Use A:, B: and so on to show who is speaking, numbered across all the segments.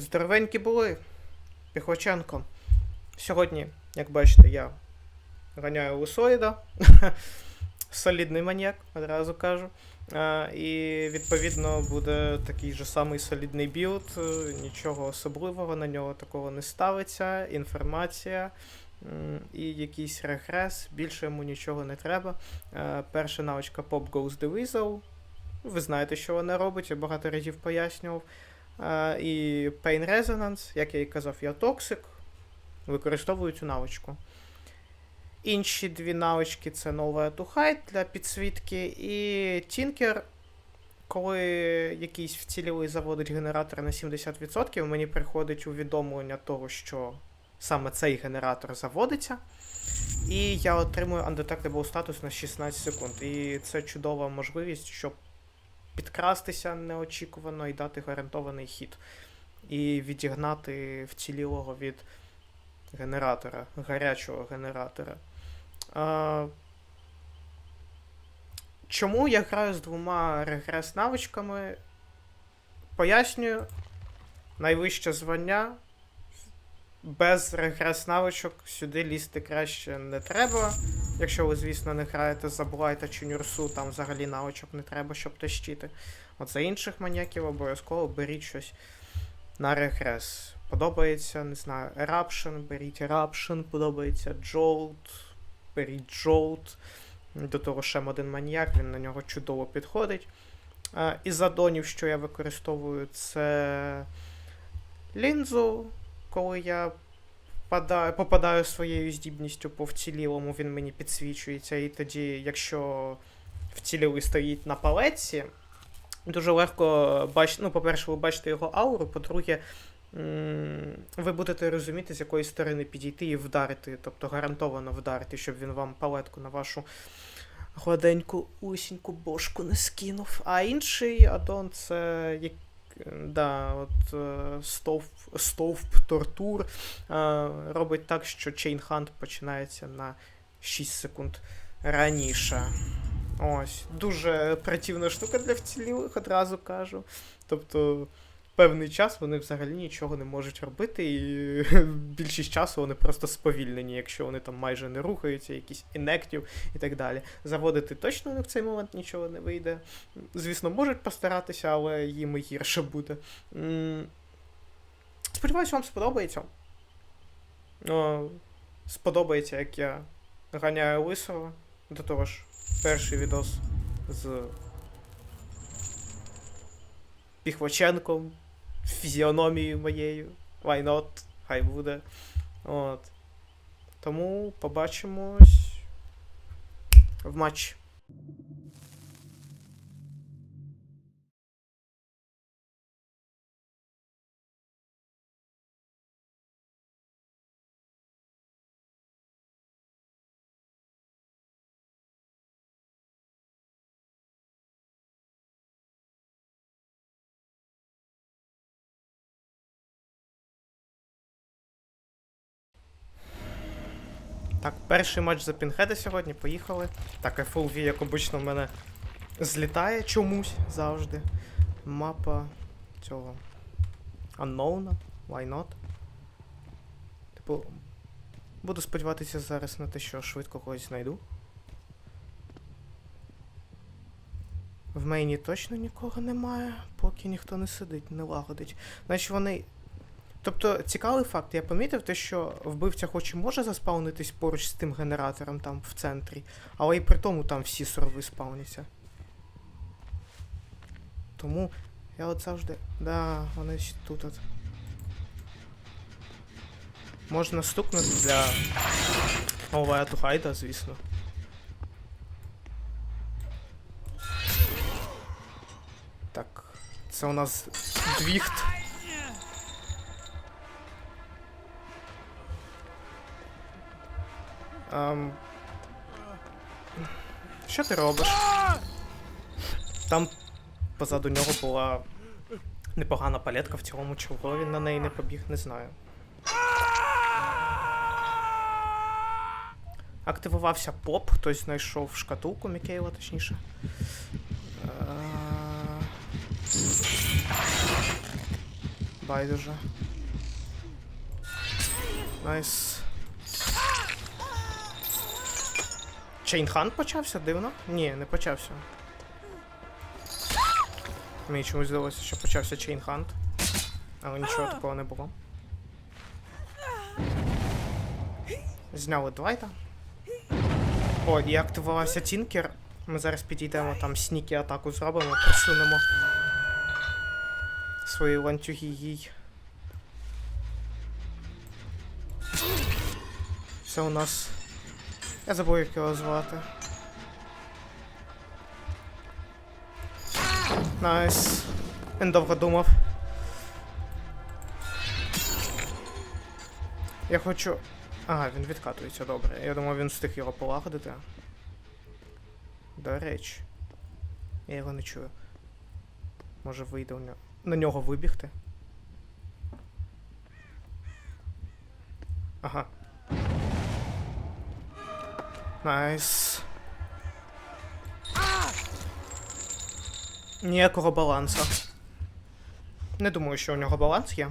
A: Здоровенькі були. Піхоченко. Сьогодні, як бачите, я ганяю лусоїда. Солідний маніяк, одразу кажу. А, і відповідно буде такий же самий солідний білд. Нічого особливого на нього такого не ставиться. Інформація і якийсь регрес. Більше йому нічого не треба. Е, Перша навичка Pop Goes the Weasel. Ви знаєте, що вона робить, я багато разів пояснював. І Pain Resonance, як я і казав, я токсик. Використовую цю навичку. Інші дві навички це Nova to Hide для підсвітки, і Tinker, коли якийсь вцілілий заводить генератор на 70%, мені приходить увідомлення того, що саме цей генератор заводиться. І я отримую Undetectable статус на 16 секунд. І це чудова можливість, щоб підкрастися неочікувано і дати гарантований хід. І відігнати вцілілого від генератора, гарячого генератора. А, чому я граю з двома регрес-навичками? Пояснюю, найвище звання. Без регрес-навичок сюди лізти краще не треба. Якщо ви, звісно, не граєте за Блайта чи Нюрсу, там взагалі навичок не треба, щоб тащити. От за інших маньяків обов'язково беріть щось на регрес. Подобається, не знаю, Eruption, беріть Eruption, подобається Jolt, беріть Jolt. До того ще один маніяк, він на нього чудово підходить. Із адонів, що я використовую, це лінзу, коли я попадаю, своєю здібністю по вцілілому, він мені підсвічується. І тоді, якщо вцілілий стоїть на палеці, дуже легко бачити. Ну, по-перше, ви бачите його ауру, по-друге, ви будете розуміти, з якої сторони підійти і вдарити, тобто гарантовано вдарити, щоб він вам палетку на вашу гладеньку усіньку бошку не скинув. А інший аддон це. Да, от е, стовп, стовп тортур е, робить так, що чейнхант починається на 6 секунд раніше. Ось. Дуже противна штука для вцілілих, одразу кажу. Тобто, певний час вони взагалі нічого не можуть робити, і більшість часу вони просто сповільнені, якщо вони там майже не рухаються, якісь інектів і так далі. Заводити точно в цей момент нічого не вийде. Звісно, можуть постаратися, але їм і гірше буде. Сподіваюсь, вам сподобається. Сподобається, як я ганяю лисого. До того ж, перший відос з Піхваченком, фізіономією моєю. Why not? Хай буде. От. Тому побачимось в матчі. Так, перший матч за Пінхеда сьогодні, поїхали. Так, FLV, як обично, в мене злітає чомусь завжди. Мапа цього. Unknown, why not? Типу. Буду сподіватися зараз на те, що швидко когось знайду. В мейні точно нікого немає, поки ніхто не сидить, не лагодить. Значить вони Тобто, цікавий факт, я помітив те, що вбивця хоч і може заспаунитись поруч з тим генератором там в центрі, але і при тому там всі сорви спауняться. Тому я от завжди. Да, вони ще тут от. Можна стукнути для Овая Тухайда, звісно. Так, це у нас двіхт. Ем... Що ти робиш? Там позаду нього була непогана палетка в цілому, чого він на неї не побіг, не знаю. Активувався поп, хтось знайшов шкатулку Мікейла, точніше. Е, байдуже. Найс. Чейнхан почався, дивно? Ні, не почався. Мені чомусь здалося, що почався Чейнхант. Але нічого такого не було. Зняли Двайта. О, і активувався Тінкер. Ми зараз підійдемо там сніки атаку зробимо, просунемо свої ланцюги їй. Це у нас. Я забув, як його звати. Найс. Він довго думав. Я хочу. Ага, він відкатується добре. Я думав, він встиг його полагодити. До речі. Я його не чую. Може вийде у нього. На нього вибігти. Ага. Найс. Ніякого балансу. Не думаю, що у нього баланс є.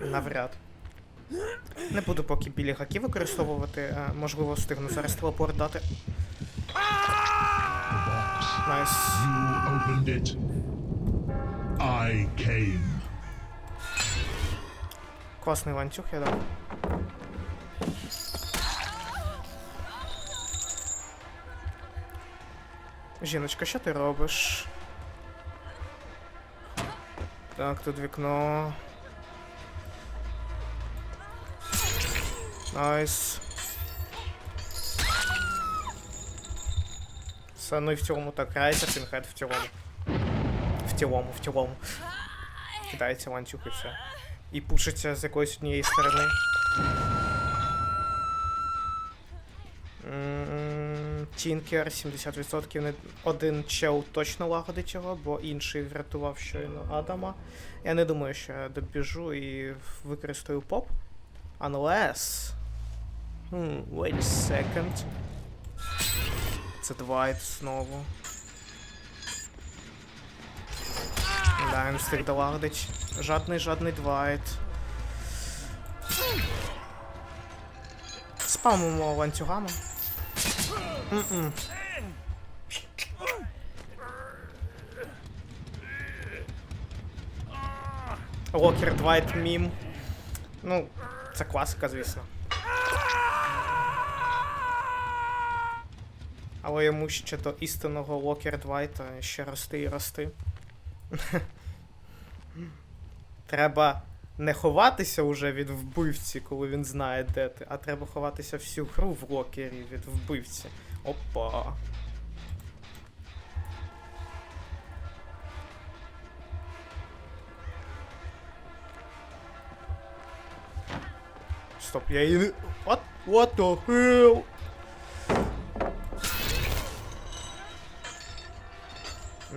A: Навряд. Не буду поки білі гаки використовувати, а, можливо, встигну зараз телепорт дати. Найс.
B: You opened it. I came.
A: Класний ланцюг я дав. Жіночка, що ти робиш? Так, тут вікно. Найс. Все, ну і в цілому так грається, пінхед в цілому. В цілому, в цілому. Кидається ланцюг і все. І пушиться з якоїсь однієї сторони. Тінкер 70% не один чел точно лагодить його, бо інший врятував щойно Адама. Я не думаю, що я добіжу і використаю поп. Unless. Hmm, wait a second. Це Двайт знову. Да, він встиг долагодить. Жадний, жадний Двайт. Спамимо ланцюгами. М-м. Локер Двайт мім. Ну, це класика, звісно. Але йому ще до істинного Локер Двайта ще рости і рости. Треба не ховатися уже від вбивці, коли він знає, де ти, а треба ховатися всю гру в локері від вбивці. Опа. Стоп, я її. What? What the hell?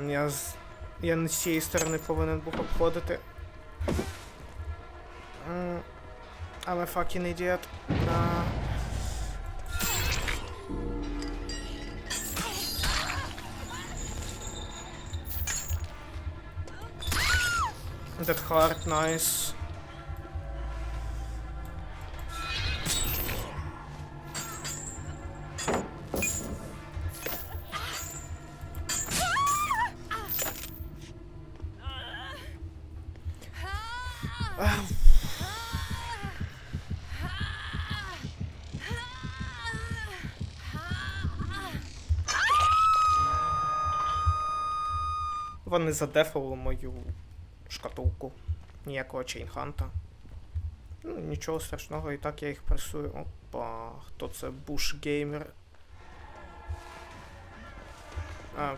A: Я з... Я не з цієї сторони повинен був обходити. I'm a fucking idiot. That hard, nice. Вони задефали мою шкатулку. Ніякого чейнханта. Ну, нічого страшного, і так я їх пресую. Опа, хто це буш геймер? Ем...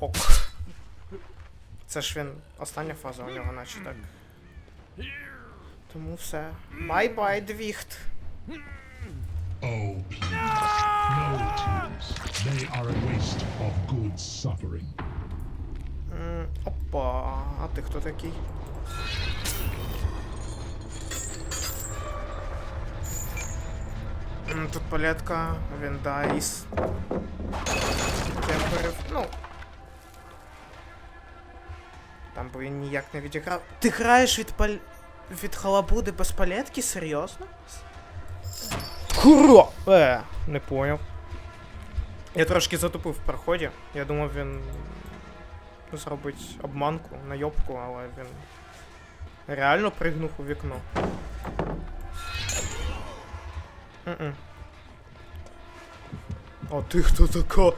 A: Ок. Це ж він. Остання фаза у нього, наче так. Тому все. Бай-бай, двіхт.
B: Oh, please. No. They are a waste of good suffering.
A: М, Опа, а ти хто такий? М, Тут палетка, він дайс. Темперів. Ну. Там би він ніяк не відіграв. Ти граєш від пал... від халабуди без палетки? Серйозно? Куро! Е, не поняв. Я трошки затупив в проході. Я думав, він зробить обманку, найобку, але він реально пригнув у вікно. Мгм. А ти хто така?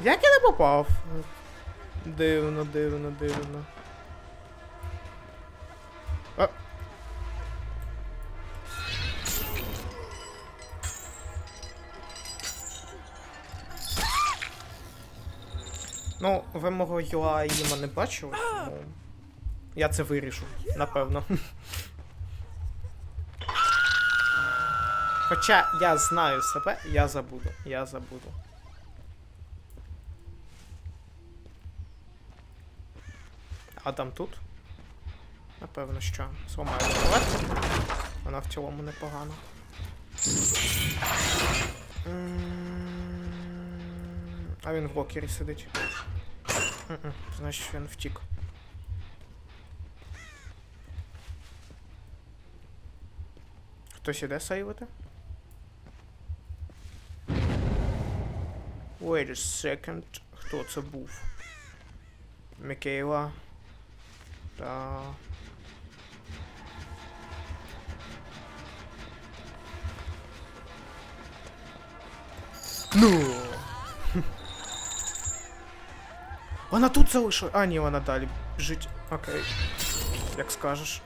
A: Як я не попав? Дивно, дивно, дивно. Ну, ви мого UI не бачили, тому я це вирішу, напевно. Хоча я знаю себе, я забуду. Я забуду. Адам тут? Напевно, що. Зламаю лопатку. Вона в цілому непогана. А він в блокері сидить. Значить він втік. Хтось іде сейвити? Wait a second. Хто це був? Микейла. Та. Ну. Вона тут залишила. А, ні, вона далі біжить. Окей. Як скажеш.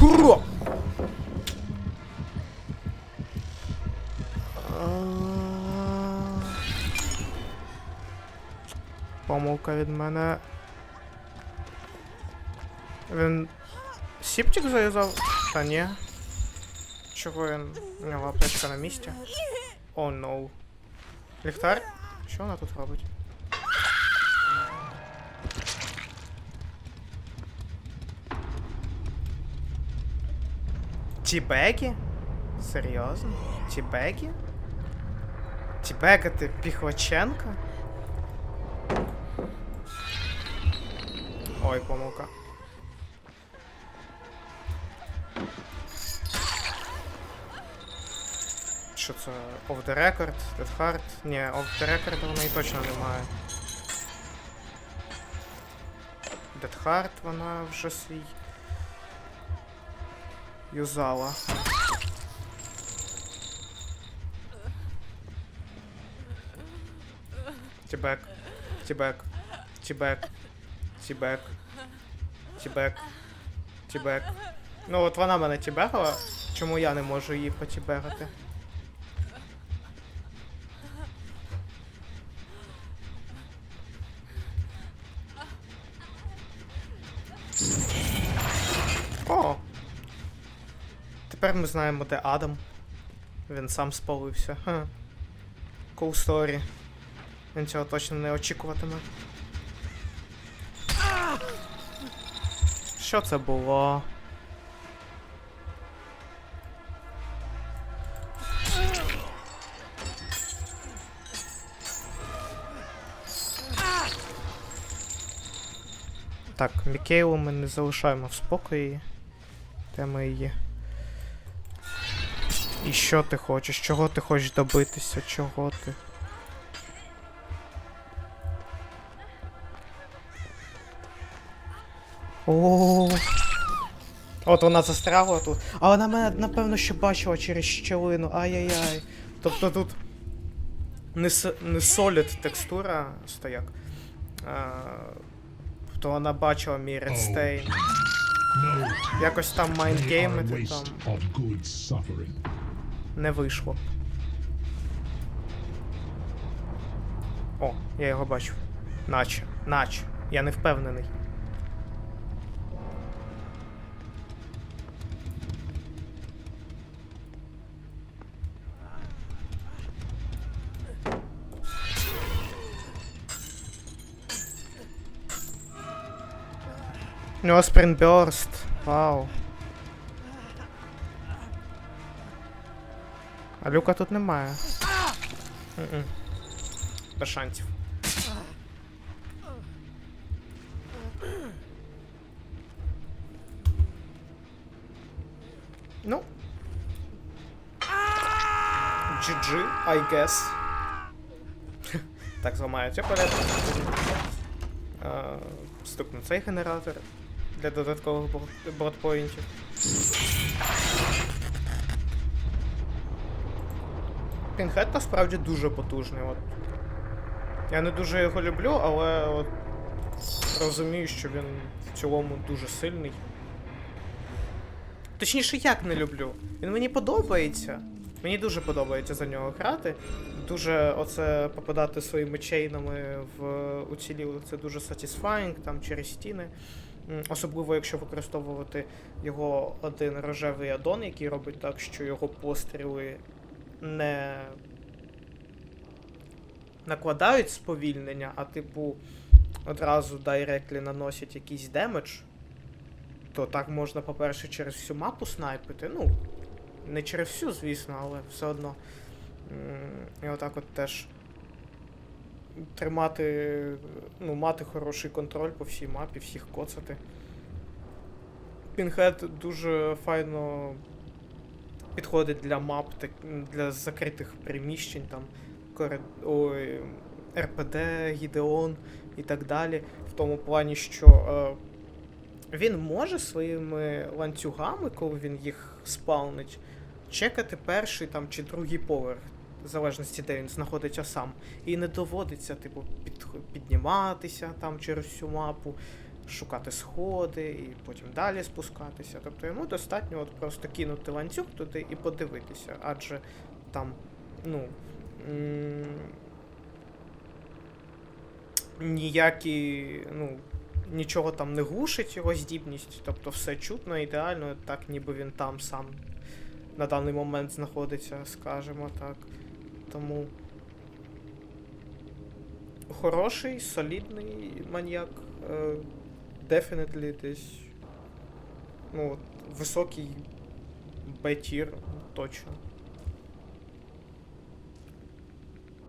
A: Ура! А. Помилка від мене. Він. Сіптик зав'язав? Та ні. Чого він? У нього аптечка на місці. О, oh, no. Ліхтар? Що вона тут робить? Тібекі? Серйозно? Тібекі? Тібека ти Піхваченка? Ой, помилка. Що це? Off the record? Dead Hard? Ні, off the record в неї точно немає. Dead Hard вона вже свій юзала. Тібек. Тібек. Тібек. Тібек. Тібек. Тібек. Ну от вона мене тібегала. Чому я не можу її потібегати? Ми знаємо, де Адам. Він сам спалився. Ха. Cool story. Він цього точно не очікуватиме. Що це було? Так, Мікейлу ми не залишаємо в спокої. Де ми її? І що ти хочеш? Чого ти хочеш добитися? Чого ти? О. От вона застрягла тут. А вона мене, напевно, ще бачила через щелину. Ай-яй-яй. Тобто тут не, не solid текстура стояк. А, то вона бачила мій редстейн.
B: No
A: Якось там
B: waste
A: там. Не вийшло. О, я його бачу. Наче, наче. Я не впевнений. У нього спринтберст. Вау. А люка тут немає. Мгм. Без шансів. Ну. GG, I guess. так зламається порядок. Е, Стукну цей генератор для додаткових бор- Пінхед насправді дуже потужний. От. Я не дуже його люблю, але от розумію, що він в цілому дуже сильний. Точніше, як не люблю. Він мені подобається. Мені дуже подобається за нього грати. Дуже оце попадати своїми чейнами в уцілілих, це дуже satisfying, там через стіни. Особливо, якщо використовувати його один рожевий аддон, який робить так, що його постріли не накладають сповільнення, а типу одразу дайреклі наносять якийсь демедж, то так можна, по-перше, через всю мапу снайпити. Ну, не через всю, звісно, але все одно. І отак от теж тримати, ну, мати хороший контроль по всій мапі, всіх коцати. Пінхед дуже файно підходить для мап, для закритих приміщень, там, корид... Ой, РПД, Гідеон і так далі. В тому плані, що е, він може своїми ланцюгами, коли він їх спаунить, чекати перший там чи другий поверх, в залежності, де він знаходиться сам. І не доводиться, типу, під, підніматися там через всю мапу, шукати сходи і потім далі спускатися. Тобто йому достатньо от просто кинути ланцюг туди і подивитися, адже там, ну. Ніякі, ну, нічого там не глушить його здібність, тобто все чутно, ідеально, так ніби він там сам на даний момент знаходиться, скажімо так. Тому хороший, солідний маньяк. е, Definitely десь. Ну, от, високий Б-тір, точно.